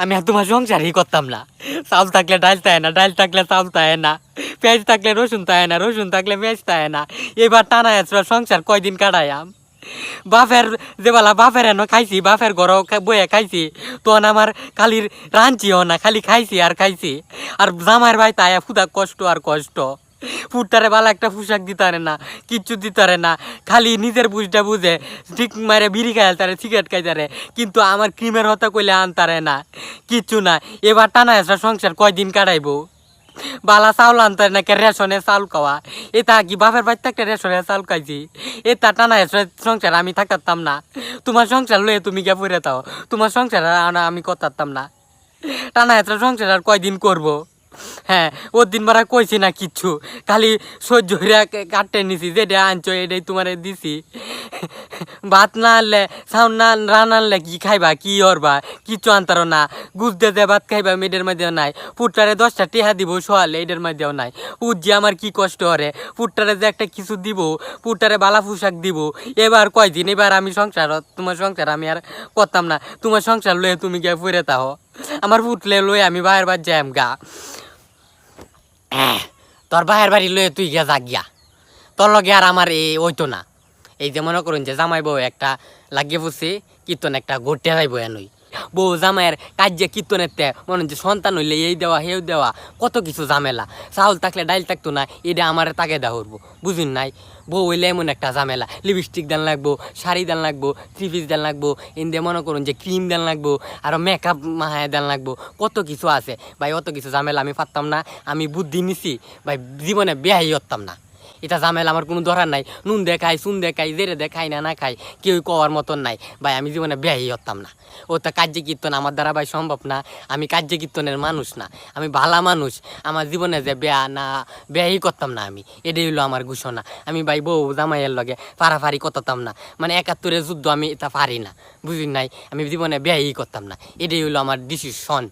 আমি আর তোমার সংসারই করতাম না। চাউল থাকলে ডাল তাই না, ডাল থাকলে চাউল তাই না, পেঁয়াজ থাকলে রসুন তাই না, রসুন থাকলে পেঁয়াজ তাই না। এবার টানা আছে সংসার কয়দিন কাটাইয়াম? বাপের যেবেলা বাপের এনে খাইছি বাফের ঘর বয়ে খাইছি, তখন আমার খালির রাঁধছিও না, খালি খাইছি আর খাইছি। আর জামাইয়ের ভাই তাই ফুদা কষ্ট আর কষ্ট। ফুটটারে বালা একটা পোশাক দিতারে না, কিচ্ছু দিতারে না, খালি নিজের বুঝটা বুঝে, ঠিক মারে বিড়ি খাইল তারে, সিগারেট খাইতারে, কিন্তু আমার ক্রিমের হতা কইলে আনতারে না, কিচ্ছু না, এবার টানা এসা সংসার কয়দিন কাটাইবো? বালা চাউল আনতারে না রেশনে চাউল খাওয়া? এটা কি বাপের বাড়ি থাকতে রেশনে চাউল খাইছি? এটা টানা সংসার আমি থাকতাম না। তোমার সংসার লয়ে তুমি কে পড়ে তাও তোমার সংসার আমি করতাম না। টানা এসে সংসার আর কয়দিন করব? হ্যাঁ ওর দিন বারা কইছি না কিচ্ছু। খালি সহ্য হইয়া কাটতে নিছি, যেটা আনছো এটাই তোমার দিছি। ভাত না আনলে সাউন্ড না রান আনলে কি খাইবা, কি করবা? কিচ্ছু আনতার না। গুজ দিয়ে ভাত খাইবা, মেয়েদের মধ্যেও নাই। ফুটটারে দশটা টেহা দিব সোয়ালে এদের মধ্যেও নাই। যে আমার কি কষ্ট হরে পুটটারে যে একটা কিছু দিব, পুটটারে বালা পোশাক দিব। এবার কয়দিন, এবার আমি সংসার তোমার সংসার আমি আর করতাম না। তোমার সংসার লয়ে তুমি গিয়ে ফুরে তাও আমার ফুটলে লই আমি বাইর বার যাই গা। তোর বাহের বাড়ি লয়ে তুই গিয়া যা গিয়া। তোর লগে আর আমার এই ওইতো না। এই যে মনে করুন যে জামাই বউ একটা লাগিয়ে বসে কীর্তন একটা ঘুরতে যাইব এনই। বউ জামাইয়ের কাজে কীর্তনের তে মনে হচ্ছে সন্তান হইলে এই দেওয়া হেউ দেওয়া। কত কিছু ঝামেলা। চাউল থাকলে ডাইল থাকতো না, এটা আমার তাকে দেওয়া উঠবো বুঝুন নাই? বউ হইলে এমন একটা ঝামেলা। লিপস্টিক দেন লাগবো, শাড়ি দেন লাগবো, থ্রি পিস দেন লাগবো এনদে মনে করুন যে ক্রিম দেন লাগবো আরও মেকআপ মাহায় দেন লাগবো। কত কিছু আছে। ভাই, অত কিছু ঝামেলা আমি পারতাম না, আমি বুদ্ধি নিছি। ভাই, জীবনে বেহাই হতাম না। এটা ঝামেলা আমার কোনো দরকার নাই। নুন দেখাই চুন দেখাই জেরে দেখাই না না খাই কেউ কওয়ার মতন নাই। ভাই, আমি জীবনে বেহাই হতাম না। ও তো কার্য কীর্তন আমার দ্বারা ভাই সম্ভব না। আমি কার্য কীর্তনের মানুষ না। আমি ভালা মানুষ। আমার জীবনে যে বেয়া না বেয়াই করতাম না আমি। এটাই হলো আমার ঘোষণা। আমি ভাই বউ জামাইয়ের লগে পারাফারি করতাম না। মানে একাত্তরের যুদ্ধ আমি এটা পারি না। বুঝি নাই? আমি জীবনে বেয়াই করতাম না। এটাই হলো আমার ডিসিশন